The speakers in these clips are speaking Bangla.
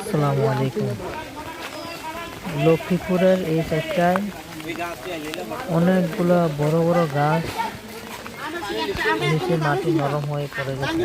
আসসালামু আলাইকুম। লক্ষ্মীপুরের এই সাইডটায় অনেকগুলো বড় বড় গাছ নিচে মাটি নরম হয়ে পড়ে গেছে।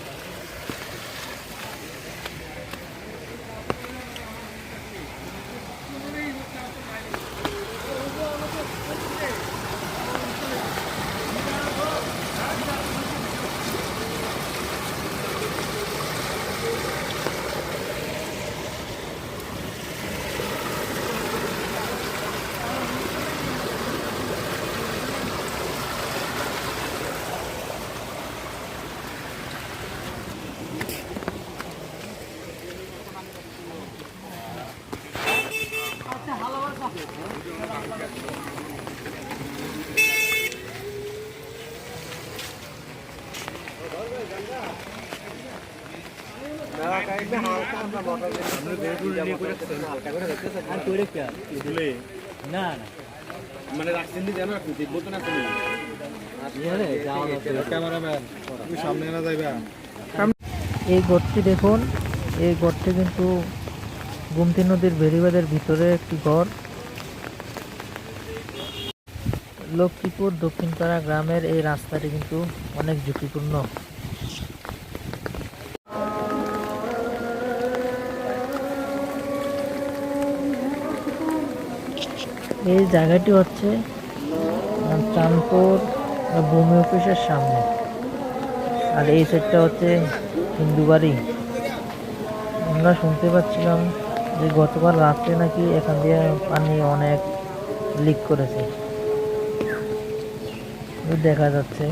এই গড়টি দেখুন, এই গড়টি কিন্তু গুমতি নদীর বেড়িবাঁধের ভিতরে একটি গড় লক্ষ্মীপুর দক্ষিণপাড়া গ্রামের এই রাস্তাটি কিন্তু অনেক ঝুঁকিপূর্ণ। এই জায়গাটি হচ্ছে চাঁদপুর ভূমি অফিসের সামনে। আর এই সাইডটা হচ্ছে হিন্দু বাড়ি আমরা শুনতে পাচ্ছিলাম যে গতকাল রাত্রে নাকি এখান দিয়ে পানি অনেক লিক করেছে। দেখা যাচ্ছে